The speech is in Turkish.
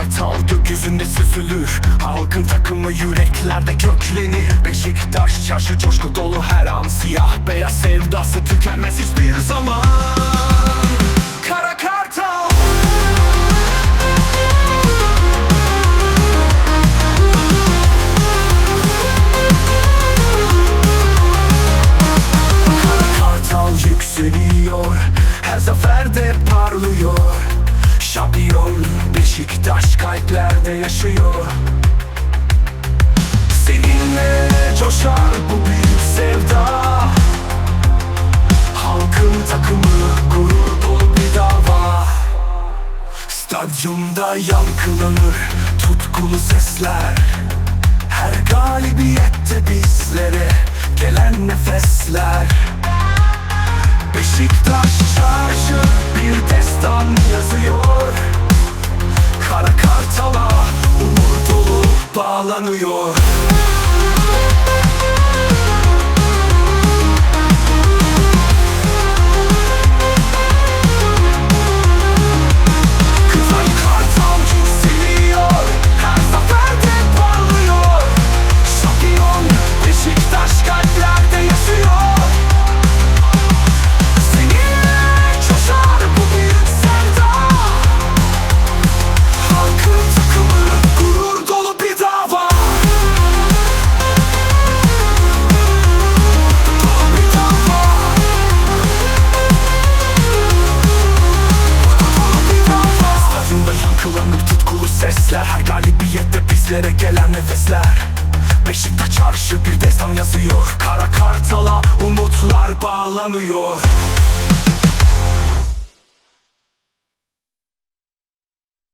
kartal gökyüzünde süzülür. Halkın takımı yüreklerde köklenir. Beşiktaş çarşı coşku dolu her an. Siyah beyaz sevdası tükenmez hiçbir zaman. Kara kartal. Kara Her zaferde parlıyor. Şampiyon kalplerde yaşıyor. Seninle coşar bu büyük sevda. Halkın takımı gurur dolu bir dava Stadyumda yankılanır tutkulu sesler. Her galibiyette bizlere gelen nefesler. Beşiktaş bağlanıyor yankılanır tutkulu sesler Her galibiyette bizlere gelen nefesler. Beşiktaş çarşı bir destan yazıyor. Kara kartala umutlar bağlanıyor